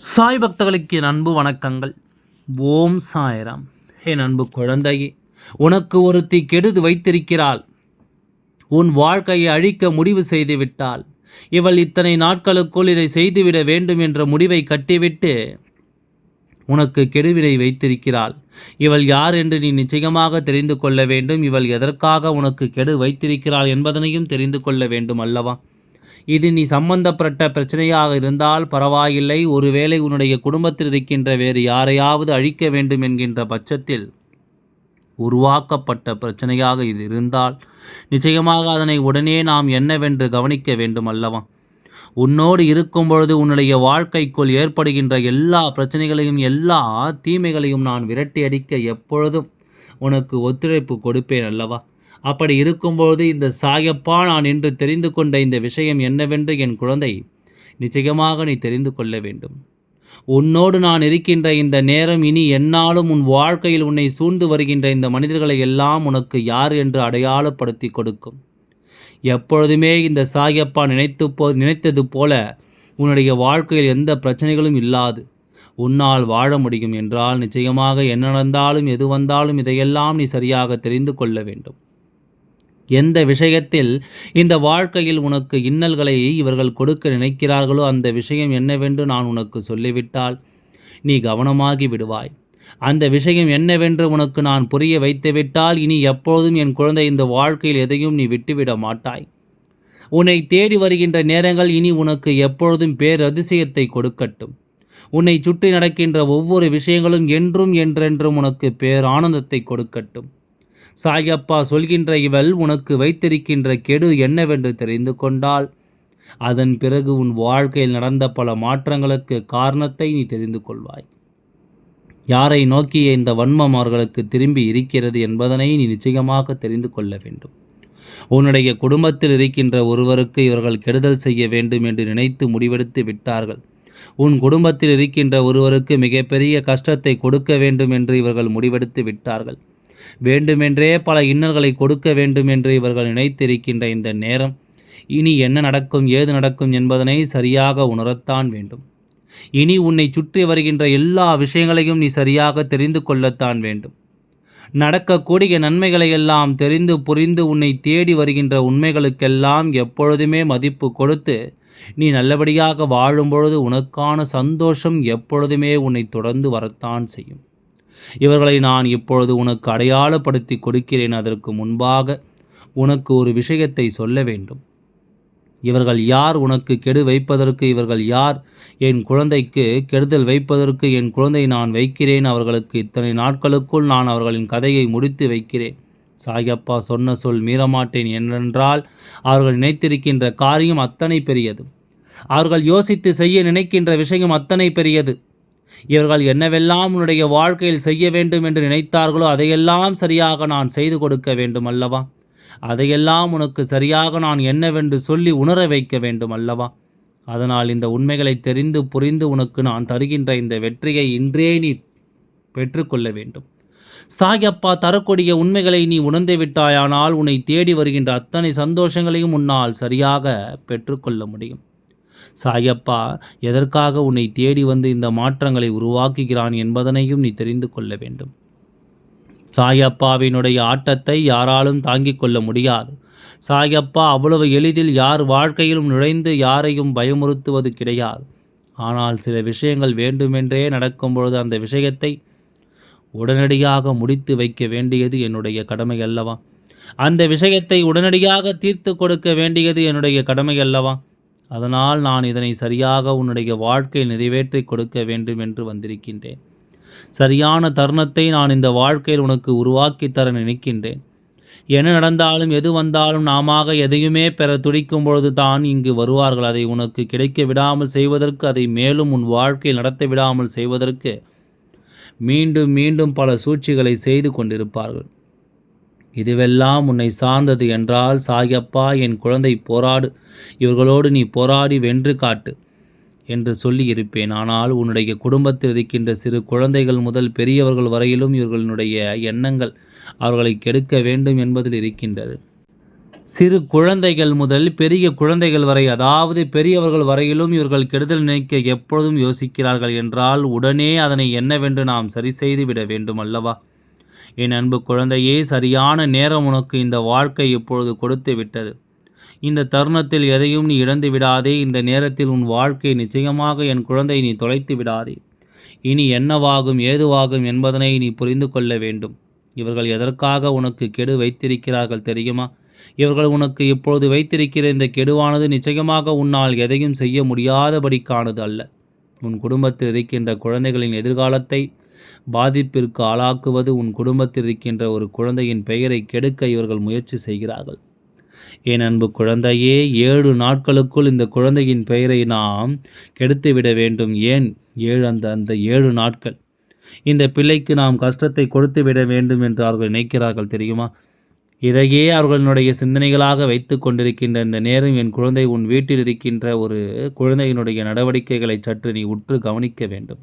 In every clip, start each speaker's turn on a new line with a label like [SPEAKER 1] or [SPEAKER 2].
[SPEAKER 1] சாய் பக்தர்களுக்கு என் அன்பு வணக்கங்கள். ஓம் சாய்ராம். என் அன்பு குழந்தையே உனக்கு ஒருத்தி கெடுது வைத்திருக்கிறாள். உன் வாழ்க்கையை அழிக்க முடிவு செய்துவிட்டாள். இவள் இத்தனை நாட்களுக்குள் இதை செய்துவிட வேண்டும் என்ற முடிவை கட்டிவிட்டு உனக்கு கெடுவிடை வைத்திருக்கிறாள். இவள் யார் என்று நீ நிச்சயமாக தெரிந்து கொள்ள வேண்டும். இவள் எதற்காக உனக்கு கெடு வைத்திருக்கிறாள் என்பதனையும் தெரிந்து கொள்ள வேண்டும் அல்லவா? இது நீ சம்பந்தப்பட்ட பிரச்சனையாக இருந்தால் பரவாயில்லை. ஒருவேளை உன்னுடைய குடும்பத்தில் இருக்கின்ற வேறு யாரையாவது அழிக்க வேண்டும் என்கின்ற பட்சத்தில் உருவாக்கப்பட்ட பிரச்சனையாக இது இருந்தால் நிச்சயமாக அதனை உடனே நாம் என்னவென்று கவனிக்க வேண்டும் அல்லவா? உன்னோடு இருக்கும் பொழுது உன்னுடைய வாழ்க்கைக்குள் ஏற்படுகின்ற எல்லா பிரச்சனைகளையும் எல்லா தீமைகளையும் நான் விரட்டி அடிக்க எப்பொழுதும் உனக்கு ஒத்துழைப்பு கொடுப்பேன் அல்லவா? அப்படி இருக்கும்போது இந்த சாயப்பா நான் என்று தெரிந்து கொண்ட இந்த விஷயம் என்னவென்று என் குழந்தை நிச்சயமாக நீ தெரிந்து கொள்ள வேண்டும். உன்னோடு நான் இருக்கின்ற இந்த நேரம் இனி என்னாலும் உன் வாழ்க்கையில் உன்னை சூழ்ந்து வருகின்ற இந்த மனிதர்களை எல்லாம் உனக்கு யார் என்று அடையாளப்படுத்தி கொடுக்கும். எப்பொழுதுமே இந்த சாயப்பா நினைத்து போ நினைத்தது போல உன்னுடைய வாழ்க்கையில் எந்த பிரச்சனைகளும் இல்லாது. உன்னால் வாழ முடியும் என்றால் நிச்சயமாக என்ன நடந்தாலும் எது வந்தாலும் இதையெல்லாம் நீ சரியாக தெரிந்து கொள்ள வேண்டும். எந்த விஷயத்தில் இந்த வாழ்க்கையில் உனக்கு இன்னல்களை இவர்கள் கொடுக்க நினைக்கிறார்களோ அந்த விஷயம் என்னவென்று நான் உனக்கு சொல்லிவிட்டால் நீ கவனமாகி விடுவாய். அந்த விஷயம் என்னவென்று உனக்கு நான் புரிய வைத்துவிட்டால் இனி எப்போதும் என் குழந்தை இந்த வாழ்க்கையில் எதையும் நீ விட்டுவிட மாட்டாய். உன்னை தேடி வருகின்ற நேரங்கள் இனி உனக்கு எப்பொழுதும் பேரதிசயத்தை கொடுக்கட்டும். உன்னை சுற்றி நடக்கின்ற ஒவ்வொரு விஷயங்களும் என்றும் என்றென்றும் உனக்கு பேரானந்தத்தை கொடுக்கட்டும். சாயப்பா சொல்கின்ற இவள் உனக்கு வைத்திருக்கின்ற கெடு என்னவென்று தெரிந்து கொண்டால் அதன் பிறகு உன் வாழ்க்கையில் நடந்த பல மாற்றங்களுக்கு காரணத்தை நீ தெரிந்து கொள்வாய். யாரை நோக்கிய இந்த வன்மம் அவர்களுக்கு திரும்பி இருக்கிறது என்பதனை நீ நிச்சயமாக தெரிந்து கொள்ள வேண்டும். உன்னுடைய குடும்பத்தில் இருக்கின்ற ஒருவருக்கு இவர்கள் கெடுதல் செய்ய வேண்டும் என்று நினைத்து முடிவெடுத்து விட்டார்கள். உன் குடும்பத்தில் இருக்கின்ற ஒருவருக்கு மிகப்பெரிய கஷ்டத்தை கொடுக்க வேண்டும் என்று இவர்கள் முடிவெடுத்து விட்டார்கள். வேண்டுமென்றே பல இன்னல்களை கொடுக்க வேண்டும் என்று இவர்கள் நினைத்திருக்கின்ற இந்த நேரம். இனி என்ன நடக்கும் ஏது நடக்கும் என்பதனை சரியாக உணரத்தான் வேண்டும். இனி உன்னை சுற்றி வருகின்ற எல்லா விஷயங்களையும் நீ சரியாக தெரிந்து கொள்ளத்தான் வேண்டும். நடக்கக்கூடிய நன்மைகளை எல்லாம் தெரிந்து புரிந்து உன்னை தேடி வருகின்ற உண்மைகளுக்கெல்லாம் எப்பொழுதுமே மதிப்பு கொடுத்து நீ நல்லபடியாக வாழும்பொழுது உனக்கான சந்தோஷம் எப்பொழுதுமே உன்னை தொடர்ந்து வரத்தான் செய்யும். இவர்களை நான் இப்பொழுது உனக்கு அடையாளப்படுத்தி கொடுக்கிறேன். அதற்கு முன்பாக உனக்கு ஒரு விஷயத்தை சொல்ல வேண்டும். இவர்கள் யார்? உனக்கு கெடு வைப்பதற்கு இவர்கள் யார்? என் குழந்தைக்கு கெடுதல் வைப்பதற்கு என் குழந்தை நான் வைக்கிறேன். அவர்களுக்கு இத்தனை நாட்களுக்குள் நான் அவர்களின் கதையை முடித்து வைக்கிறேன். சாயப்பா சொன்ன சொல் மீறமாட்டேன் என்றென்றால் அவர்கள் நினைத்திருக்கின்ற காரியம் அத்தனை பெரியது. அவர்கள் யோசித்து செய்ய நினைக்கின்ற விஷயம் அத்தனை பெரியது. இவர்கள் என்னவெல்லாம் உன்னுடைய வாழ்க்கையில் செய்ய வேண்டும் என்று நினைத்தார்களோ அதையெல்லாம் சரியாக நான் செய்து கொடுக்க வேண்டும் அல்லவா? அதையெல்லாம் உனக்கு சரியாக நான் என்னவென்று சொல்லி உணர வைக்க வேண்டும் அல்லவா? அதனால் இந்த உண்மைகளை தெரிந்து புரிந்து உனக்கு நான் தருகின்ற இந்த வெற்றியை இன்றே நீ பெற்றுக்கொள்ள வேண்டும். சாயப்பா தரக்கூடிய உண்மைகளை நீ உணர்ந்து விட்டாயானால் உன்னை தேடி வருகின்ற அத்தனை சந்தோஷங்களையும் உன்னால் சரியாக பெற்றுக்கொள்ள முடியும். சாயப்பா எதற்காக உன்னை தேடி வந்து இந்த மாற்றங்களை உருவாக்குகிறான் என்பதனையும் நீ தெரிந்து கொள்ள வேண்டும். சாயப்பாவினுடைய ஆட்டத்தை யாராலும் தாங்கிக் கொள்ள முடியாது. சாயப்பா அவ்வளவு எளிதில் யார் வாழ்க்கையிலும் நுழைந்து யாரையும் பயமுறுத்துவது கிடையாது. ஆனால் சில விஷயங்கள் வேண்டுமென்றே நடக்கும் பொழுது அந்த விஷயத்தை உடனடியாக முடித்து வைக்க வேண்டியது என்னுடைய கடமை அல்லவா அந்த விஷயத்தை உடனடியாக தீர்த்து கொடுக்க வேண்டியது என்னுடைய கடமை அல்லவா அதனால் நான் இதனை சரியாக உன்னுடைய வாழ்க்கை நிறைவேற்றி கொடுக்க வேண்டும் என்று வந்திருக்கின்றேன். சரியான தருணத்தை நான் இந்த வாழ்க்கையில் உனக்கு உருவாக்கி தர நினைக்கின்றேன். என்ன நடந்தாலும் எது வந்தாலும் நாம எதையுமே பெற துடிக்கும் பொழுது தான் இங்கு வருவார்கள். அதை உனக்கு கிடைக்க விடாமல் செய்வதற்கு அதை மேலும் உன் வாழ்க்கையில் நடத்த விடாமல் செய்வதற்கு மீண்டும் மீண்டும் பல சூழ்ச்சிகளை செய்து கொண்டிருப்பார்கள். இதுவெல்லாம் உன்னை சார்ந்தது என்றால் சாயப்பா என் குழந்தை போராடு இவர்களோடு நீ போராடி வென்று காட்டு என்று சொல்லி இருப்பேன். ஆனால் உன்னுடைய குடும்பத்தில் இருக்கின்ற சிறு குழந்தைகள் முதல் பெரியவர்கள் வரையிலும் இவர்களுடைய எண்ணங்கள் அவர்களை கெடுக்க வேண்டும் என்பதில் இருக்கின்றது. சிறு குழந்தைகள் முதல் பெரிய குழந்தைகள் வரை அதாவது பெரியவர்கள் வரையிலும் இவர்கள் கெடுதல் நினைக்க எப்பொழுதும் யோசிக்கிறார்கள் என்றால் உடனே அதனை என்னவென்று நாம் சரி செய்து விட வேண்டும் அல்லவா? என் அன்பு குழந்தையே சரியான நேரம் உனக்கு இந்த வாழ்க்கை இப்பொழுது கொடுத்து விட்டது. இந்த தருணத்தில் எதையும் நீ இழந்து விடாதே இந்த நேரத்தில் உன் வாழ்க்கை நிச்சயமாக என் குழந்தை நீ தொலைத்து விடாதே. இனி என்னவாகும் ஏதுவாகும் என்பதனை நீ புரிந்து கொள்ள வேண்டும். இவர்கள் எதற்காக உனக்கு கெடு வைத்திருக்கிறார்கள் தெரியுமா? இவர்கள் உனக்கு இப்பொழுது வைத்திருக்கிற இந்த கெடுவானது நிச்சயமாக உன்னால் எதையும் செய்ய முடியாதபடிக்கானது அல்ல. உன் குடும்பத்தில் இருக்கின்ற குழந்தைகளின் எதிர்காலத்தை பாதிப்பிற்கு ஆளாக்குவது உன் குடும்பத்தில் இருக்கின்ற ஒரு குழந்தையின் பெயரை கெடுக்க இவர்கள் முயற்சி செய்கிறார்கள். என் அன்பு குழந்தையே ஏழு நாட்களுக்குள் இந்த குழந்தையின் பெயரை நாம் கெடுத்துவிட வேண்டும். ஏன்? ஏழு அந்த அந்த ஏழு நாட்கள். இந்த பிள்ளைக்கு நாம் கஷ்டத்தை கொடுத்து விட வேண்டும் என்று அவர்கள் நினைக்கிறார்கள் தெரியுமா? இதையே அவர்களுடைய சிந்தனைகளாக வைத்து கொண்டிருக்கின்ற இந்த நேரம் என் குழந்தை உன் வீட்டில் இருக்கின்ற ஒரு குழந்தையினுடைய நடவடிக்கைகளை சற்று நீ உற்று கவனிக்க வேண்டும்.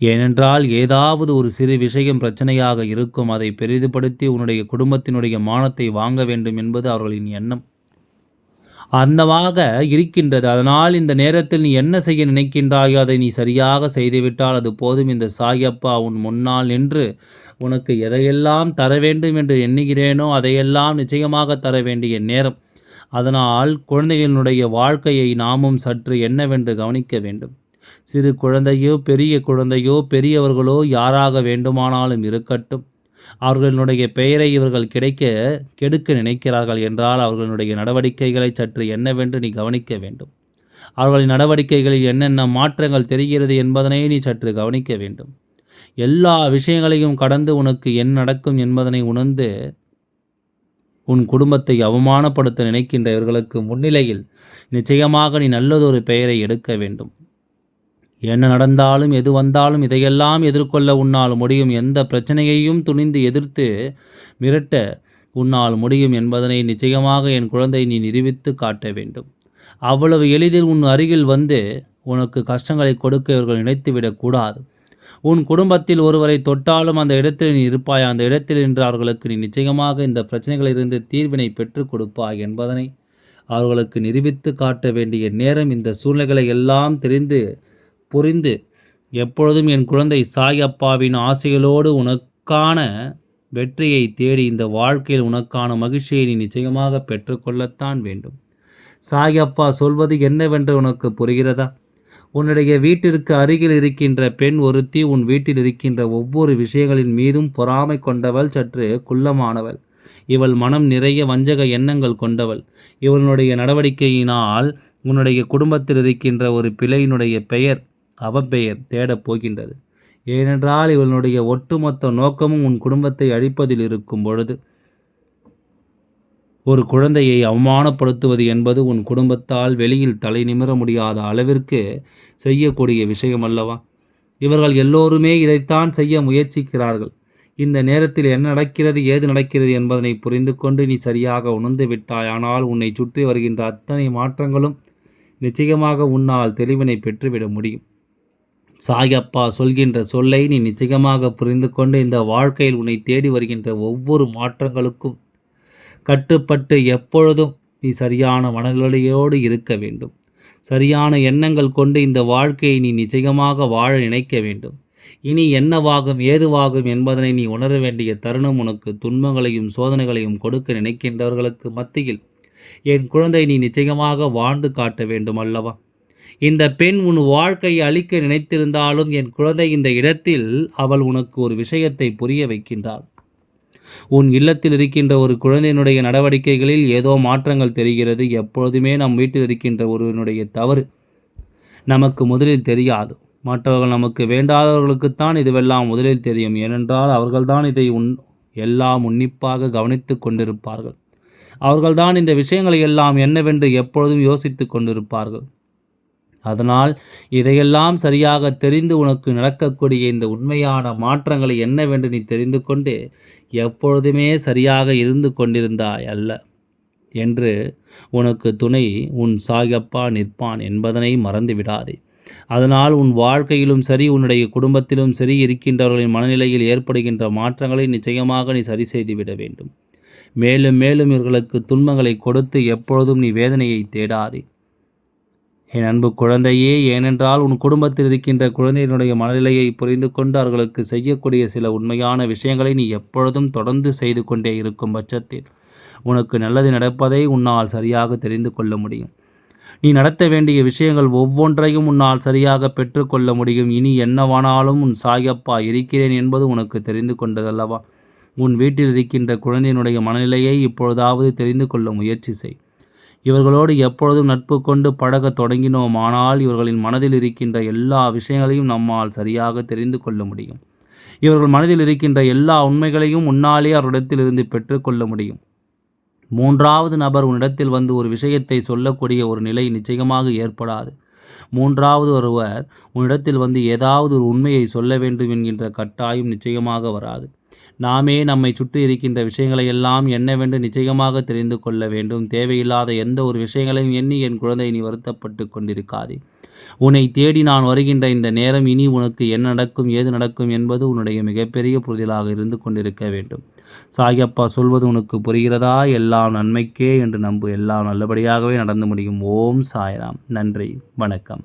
[SPEAKER 1] ஏனென்றால் ஏதாவது ஒரு சிறு விஷயம் பிரச்சனையாக இருக்கும் அதை பெரிதுபடுத்தி உன்னுடைய குடும்பத்தினுடைய மானத்தை வாங்க வேண்டும் என்பது அவர்களின் எண்ணம். அந்தமாக இருக்கின்றது. அதனால் இந்த நேரத்தில் நீ என்ன செய்ய நினைக்கின்றாயோ அதை நீ சரியாக செய்துவிட்டால் அது போதும். இந்த சாயப்பா உன் முன்னால் நின்று உனக்கு எதையெல்லாம் தர வேண்டும் என்று எண்ணுகிறேனோ அதையெல்லாம் நிச்சயமாக தர வேண்டிய நேரம். அதனால் குழந்தைகளினுடைய வாழ்க்கையை நாமும் சற்று என்னவென்று கவனிக்க வேண்டும். சிறு குழந்தையோ பெரிய குழந்தையோ பெரியவர்களோ யாராக வேண்டுமானாலும் இருக்கட்டும். அவர்களுடைய பெயரை இவர்கள் கிடைக்க கெடுக்க நினைக்கிறார்கள் என்றால் அவர்களுடைய நடவடிக்கைகளை சற்று என்னவென்று நீ கவனிக்க வேண்டும். அவர்களின் நடவடிக்கைகளில் என்னென்ன மாற்றங்கள் தெரிகிறது என்பதனை நீ சற்று கவனிக்க வேண்டும். எல்லா விஷயங்களையும் கடந்து உனக்கு என்ன நடக்கும் என்பதனை உணர்ந்து உன் குடும்பத்தை அவமானப்படுத்த நினைக்கின்ற இவர்களுக்கு முன்னிலையில் நிச்சயமாக நீ நல்லதொரு பெயரை எடுக்க வேண்டும். என்ன நடந்தாலும் எது வந்தாலும் இதையெல்லாம் எதிர்கொள்ள உன்னால் முடியும். எந்த பிரச்சனையையும் துணிந்து எதிர்த்து மிரட்ட உன்னால் முடியும் என்பதனை நிச்சயமாக என் குழந்தை நீ நிரூபித்து காட்ட வேண்டும். அவ்வளவு எளிதில் உன் அருகில் வந்து உனக்கு கஷ்டங்களை கொடுக்க இவர்கள் நினைத்துவிடக் கூடாது. உன் குடும்பத்தில் ஒருவரை தொட்டாலும் அந்த இடத்தில் நீ இருப்பாய். அந்த இடத்தில் நின்று அவர்களுக்கு நீ நிச்சயமாக இந்த பிரச்சனைகளிலிருந்து தீர்வினை பெற்றுக் கொடுப்பாய் என்பதனை அவர்களுக்கு நிரூபித்து காட்ட வேண்டிய நேரம் இந்த சூழ்நிலைகளை எல்லாம் தெரிந்து புரிந்து எப்பொழுதும் என் குழந்தை சாய் அப்பாவின் ஆசைகளோடு உனக்கான வெற்றியை தேடி இந்த வாழ்க்கையில் உனக்கான மகிழ்ச்சியை நீ நிச்சயமாக பெற்றுக்கொள்ளத்தான் வேண்டும். சாய் அப்பா சொல்வது என்னவென்று உனக்கு புரிகிறதா? உன்னுடைய வீட்டிற்கு அருகில் இருக்கின்ற பெண் ஒருத்தி உன் வீட்டில் இருக்கின்ற ஒவ்வொரு விஷயங்களின் மீதும் பொறாமை கொண்டவள் சற்று குள்ளமானவள். இவள் மனம் நிறைய வஞ்சக எண்ணங்கள் கொண்டவள். இவனுடைய நடவடிக்கையினால் உன்னுடைய குடும்பத்தில் இருக்கின்ற ஒரு பிழையினுடைய பெயர் அவப்பெயர் தேடப் போகின்றது. ஏனென்றால் இவளுடைய ஒட்டுமொத்த நோக்கமும் உன் குடும்பத்தை அழிப்பதில் இருக்கும் பொழுது ஒரு குழந்தையை அவமானப்படுத்துவது என்பது உன் குடும்பத்தால் வெளியில் தலை நிமிர முடியாத அளவிற்கு செய்யக்கூடிய விஷயம் அல்லவா இவர்கள் எல்லோருமே இதைத்தான் செய்ய முயற்சிக்கிறார்கள். இந்த நேரத்தில் என்ன நடக்கிறது ஏது நடக்கிறது என்பதனை புரிந்து கொண்டு நீ சரியாக உணர்ந்து விட்டாய். ஆனால் உன்னை சுற்றி வருகின்ற அத்தனை மாற்றங்களும் நிச்சயமாக உன்னால் தெளிவினை பெற்றுவிட முடியும். சாயப்பா சொல்கின்ற சொல்லை நீ நிச்சயமாக புரிந்து கொண்டு இந்த வாழ்க்கையில் உன்னை தேடி வருகின்ற ஒவ்வொரு மாற்றங்களுக்கும் கட்டுப்பட்டு எப்பொழுதும் நீ சரியான மனநிலையோடு இருக்க வேண்டும். சரியான எண்ணங்கள் கொண்டு இந்த வாழ்க்கையை நீ நிச்சயமாக வாழ நினைக்க வேண்டும். இனி என்னவாகும் ஏதுவாகும் என்பதனை நீ உணர வேண்டிய தருணம் உனக்கு துன்பங்களையும் சோதனைகளையும் கொடுக்க நினைக்கின்றவர்களுக்கு மத்தியில் என் குழந்தை நீ நிச்சயமாக வாழ்ந்து காட்ட வேண்டும் அல்லவா? இந்த பெண் உன் வாழ்க்கையை அழிக்க நினைத்திருந்தாலும் என் குழந்தை இந்த இடத்தில் அவள் உனக்கு ஒரு விஷயத்தை புரிய வைக்கின்றாள். உன் இல்லத்தில் இருக்கின்ற ஒரு குழந்தையினுடைய நடவடிக்கைகளில் ஏதோ மாற்றங்கள் தெரிகிறது. எப்பொழுதுமே நம் வீட்டில் இருக்கின்ற ஒருவனுடைய தவறு நமக்கு முதலில் தெரியாது. மற்றவர்கள் நமக்கு வேண்டாதவர்களுக்குத்தான் இதுவெல்லாம் முதலில் தெரியும். ஏனென்றால் அவர்கள்தான் இதை உன் எல்லாம் உன்னிப்பாக கவனித்து கொண்டிருப்பார்கள். அவர்கள்தான் இந்த விஷயங்களை எல்லாம் என்னவென்று எப்பொழுதும் யோசித்து கொண்டிருப்பார்கள். அதனால் இதையெல்லாம் சரியாக தெரிந்து உனக்கு நடக்கக்கூடிய இந்த உண்மையான மாற்றங்களை என்னவென்று நீ தெரிந்து கொண்டு எப்பொழுதுமே சரியாக இருந்து கொண்டிருந்தாய் அல்ல என்று உனக்கு துணை உன் சாயப்பா நிற்பான் என்பதனை மறந்து விடாதே. அதனால் உன் வாழ்க்கையிலும் சரி உன்னுடைய குடும்பத்திலும் சரி இருக்கின்றவர்களின் மனநிலையில் ஏற்படுகின்ற மாற்றங்களை நிச்சயமாக நீ சரி செய்து விட வேண்டும். மேலும் மேலும் இவர்களுக்கு துன்பங்களை கொடுத்து எப்பொழுதும் நீ வேதனையை தேடாதே. என் அன்பு குழந்தையே ஏனென்றால் உன் குடும்பத்தில் இருக்கின்ற குழந்தையினுடைய மனநிலையை புரிந்து கொண்டு அவர்களுக்கு செய்யக்கூடிய சில உண்மையான விஷயங்களை நீ எப்பொழுதும் தொடர்ந்து செய்து கொண்டே இருக்கும் பட்சத்தில் உனக்கு நல்லது நடப்பதை உன்னால் சரியாக தெரிந்து கொள்ள முடியும். நீ நடத்த வேண்டிய விஷயங்கள் ஒவ்வொன்றையும் உன்னால் சரியாக பெற்றுக்கொள்ள முடியும். இனி என்னவானாலும் உன் சாயப்பா இருக்கிறேன் என்பது உனக்கு தெரிந்து கொண்டதல்லவா? உன் வீட்டில் இருக்கின்ற குழந்தையினுடைய மனநிலையை இப்பொழுதாவது தெரிந்து கொள்ள முயற்சி செய். இவர்களோடு எப்பொழுதும் நட்பு கொண்டு பழக தொடங்கினோமானால் இவர்களின் மனதில் இருக்கின்ற எல்லா விஷயங்களையும் நம்மால் சரியாக தெரிந்து கொள்ள முடியும். இவர்கள் மனதில் இருக்கின்ற எல்லா உண்மைகளையும் உன்னாலே அவரிடத்திலிருந்து பெற்றுக்கொள்ள முடியும். மூன்றாவது நபர் உன்னிடத்தில் வந்து ஒரு விஷயத்தை சொல்லக்கூடிய ஒரு நிலை நிச்சயமாக ஏற்படாது. மூன்றாவது ஒருவர் உன்னிடத்தில் வந்து ஏதாவது ஒரு உண்மையை சொல்ல வேண்டும் என்கின்ற கட்டாயம் நிச்சயமாக வராது. நாமே நம்மை சுற்றி இருக்கின்ற விஷயங்களை எல்லாம் என்னவென்று நிச்சயமாக தெரிந்து கொள்ள வேண்டும். தேவையில்லாத எந்த ஒரு விஷயங்களையும் எண்ணி என் குழந்தை நீ வருத்தப்பட்டு கொண்டிருக்காதே. உன்னை தேடி நான் வருகின்ற இந்த நேரம் இனி உனக்கு என்ன நடக்கும் ஏது நடக்கும் என்பது உன்னுடைய மிகப்பெரிய புரிதலாக இருந்து கொண்டிருக்க வேண்டும். சாயப்பா சொல்வது உனக்கு புரிகிறதா? எல்லாம் நன்மைக்கே என்று நம்பு. எல்லாம் நல்லபடியாகவே நடந்து முடியும். ஓம் சாய்ராம். நன்றி. வணக்கம்.